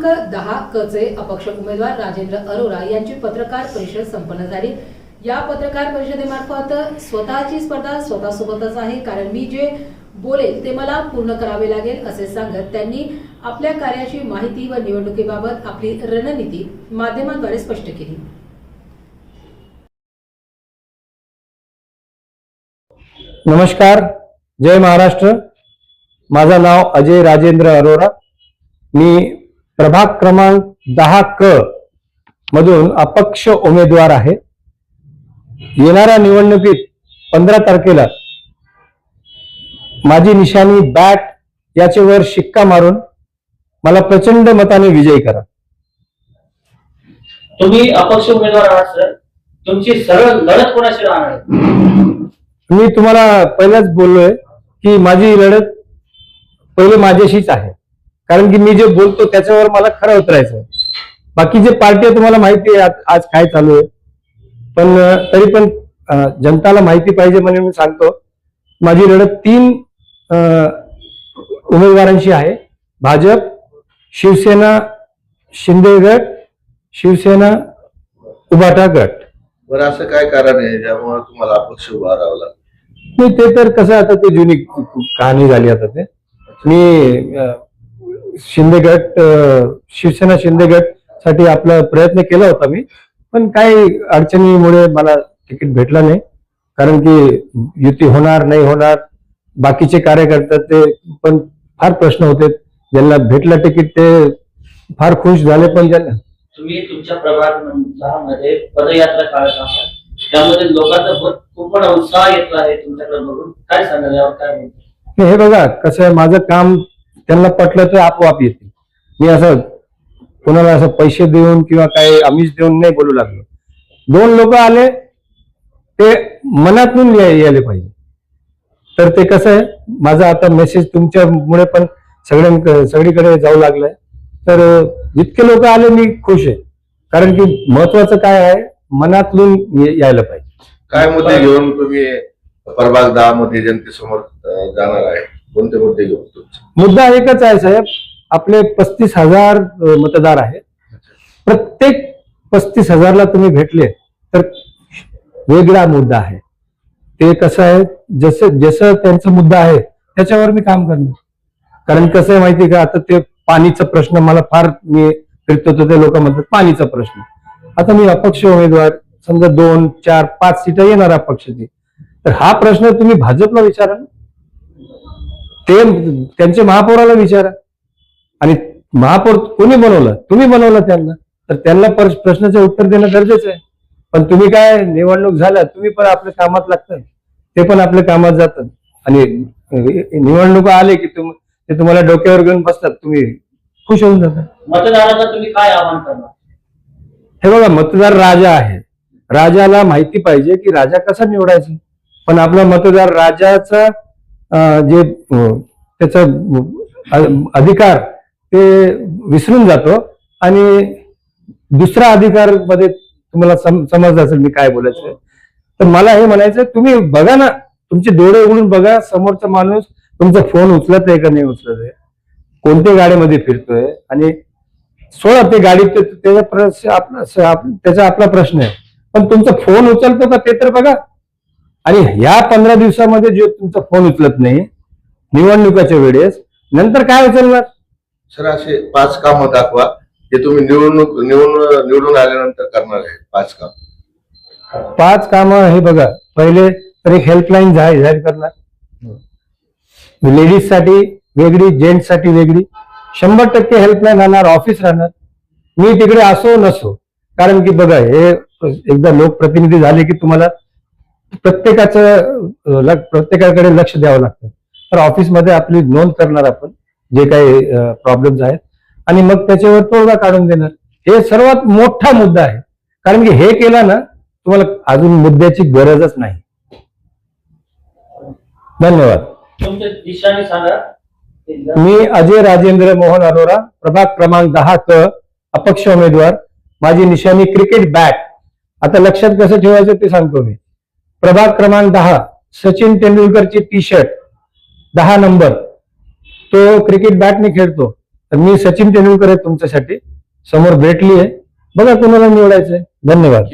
क्रमांक दहा क चे अपक्ष उमेदवार राजेंद्र अरोरा यांची पत्रकार परिषद संपन्न झाली. या पत्रकार परिषदेमार्फत स्वतःची स्पर्धा स्वतःसोबतच आहे. कारण मी जे बोलेल ते मला पूर्ण करावे लागेल असे सांगत त्यांनी आपल्या कार्याची माहिती व निवडणुकीबाबत आपली रणनीती माध्यमांद्वारे स्पष्ट केली. नमस्कार. जय महाराष्ट्र. माझं नाव अजय राजेंद्र अरोरा. मी प्रभाग क्रमांक दहा क मधून अपक्ष उमेदवार आहे. येणाऱ्या निवडणुकीत पंधरा तारखेला माझी निशाणी बॅट याच्यावर शिक्का मारून मला प्रचंड मताने विजयी करा. तुम्ही अपक्ष उमेदवार आहात सर. तुमची सरळ लढत कोणाशी राहणार मी तुम्हाला पहिलाच बोललोय की माझी लढत पहिले माझ्याशीच आहे. कारण की मी जे बोलतो त्याच्यावर मला खरं उतरायचं आहे. बाकीचे पार्टी तुम्हाला माहिती आहे आज- आज काय चालू आहे. पण तरी पण जनताला माहिती पाहिजे म्हणून मी सांगतो. माझी लढत तीन उमेदवारांशी आहे. भाजप शिवसेना शिंदे गट शिवसेना उभाटा गट. बरं असं काय कारण आहे? ज्यामुळे तुम्हाला अपक्ष उभा राहावं लागलं. नाही ते तर कसं आता ते जुनी कहाणी झाली आता ते. मी शिंदे गट शिवसेना शिंदे गटसाठी आपला प्रयत्न केला होता मी. पण काही अडचणीमुळे मला तिकीट भेटलं नाही. कारण की युती होणार नाही होणार बाकीचे कार्यकर्ते ते पण फार प्रश्न होते. ज्यांना भेटलं तिकीट ते फार खुश झाले पण ज्यांना. तुम्ही तुमच्या पदयात्रा काढत आहात. त्यामध्ये लोकांचा खूप मोठा उत्साह येतो आहे तुमच्याकडे बघून. काय सांगाल यावर? काय म्हणतो? नाही, हे बघा कसं आहे माझं काम त्यांना पटलं तर आपोआप येतील. मी असं कोणाला असं पैसे देऊन किंवा काही आमिष देऊन नाही बोलू लागलो. दोन लोक आले ते मनातून यायला पाहिजे. तर ते कसं आहे माझा आता मेसेज तुमच्यामुळे पण सगळ्यां सगळीकडे जाऊ लागलाय. तर जितके लोक आले मी खुश आहे. कारण की महत्वाचं काय आहे मनातून यायला पाहिजे. काय मुद्दे घेऊन तुम्ही प्रभाग दहा मध्ये जनतेसमोर जाणार आहे? कोणते मुद्दे घेऊन तुमचे? मुद्दा एकच आहे साहेब. आपले पस्तीस हजार मतदार आहेत. प्रत्येक पस्तीस हजारला तुम्ही भेटले तर वेगळा मुद्दा आहे. ते कसं आहे? जसं जसं त्यांचा मुद्दा आहे त्याच्यावर मी काम करणार. कारण कसं आहे माहिती आहे का? आता ते पाणीचा प्रश्न मला फार मी फिरतो तर ते लोक म्हणतात पाणीचा प्रश्न. आता मी अपक्ष उमेदवार समजा दोन चार पाच सीटा येणार अपक्षाची. तर हा प्रश्न तुम्ही भाजपला विचारा ना. ते त्यांच्या महापौराला विचारा. आणि महापौर कोणी बनवलं? तुम्ही बनवलं त्यांना. तर त्यांना पर- प्रश्नाचं उत्तर देणं गरजेचं आहे. पण तुम्ही काय निवडणूक झाल्या तुम्ही पण आपल्या कामात लागतात. ते पण आपल्या कामात जातात. आणि निवडणुका आले की तुम ते तुम्हाला डोक्यावर घेऊन बसतात. तुम्ही खुश होऊन जातात मतदारांना तुम्ही काय आवाहन करणार? हे बघा मतदार राजा आहे. राजाला माहिती पाहिजे की राजा कसा निवडायचा? पण आपला मतदार राजाचा जे त्याचा अधिकार ते विसरून जातो आणि दुसरा अधिकारमध्ये तुम्हाला सम- समजलं असेल मी काय बोलायचं तर मला हे म्हणायचं तुम्ही बघा ना तुमचे डोळे उघडून बघा समोरचा माणूस तुमचा फोन उचलत आहे का नाही उचलत आहे. कोणत्या गाडीमध्ये फिरतोय आणि सोडा ते गाडी त्याचा प्रश्न आपला त्याचा आपला प्रश्न आहे. पण तुमचा फोन उचलतो का ते तर बघा. आणि ह्या पंधरा दिवसामध्ये जो तुमचा फोन उचलत नाही निवडणुकाच्या वेळेस नंतर काय उचलणार? सर असे पाच कामं दाखवा जे तुम्ही निवडणूक निवडून निवडून आल्यानंतर करणार आहे पाच काम. पाच कामं हे बघा पहिले तर एक हेल्पलाईन जाहीर जाहीर करणार. लेडीजसाठी वेगळी जेंट्ससाठी वेगळी. शंभर टक्के हेल्पलाईन राहणार ऑफिस राहणार. मी तिकडे असो नसो. कारण की बघा हे एकदा लोकप्रतिनिधी झाले की तुम्हाला प्रत्येकाचं प्रत्येकाकडे लक्ष द्यावं लागतं. तर ऑफिसमध्ये आपली नोंद करणार आपण जे काही प्रॉब्लेम्स आहेत. आणि मग त्याच्यावर तोडगा काढून देणार. हे सर्वात मोठा मुद्दा आहे. कारण की हे केलं ना तुम्हाला अजून मुद्द्याची गरजच नाही. धन्यवाद. मी अजय राजेंद्र मोहन अरोरा प्रभाग क्रमांक दहा क अपक्ष उमेदवार. माझी निशाणी क्रिकेट बॅट आता लक्षात कसं ठेवायचं ते सांगतो मी. प्रभाग क्रमांक दहा सचिन तेंडुलकरची टी शर्ट दहा नंबर. तो क्रिकेट बॅटने खेळतो. तर मी सचिन तेंडुलकर आहे तुमच्यासाठी. समोर भेटली आहे बघा कोणाला निवडायचंय. धन्यवाद.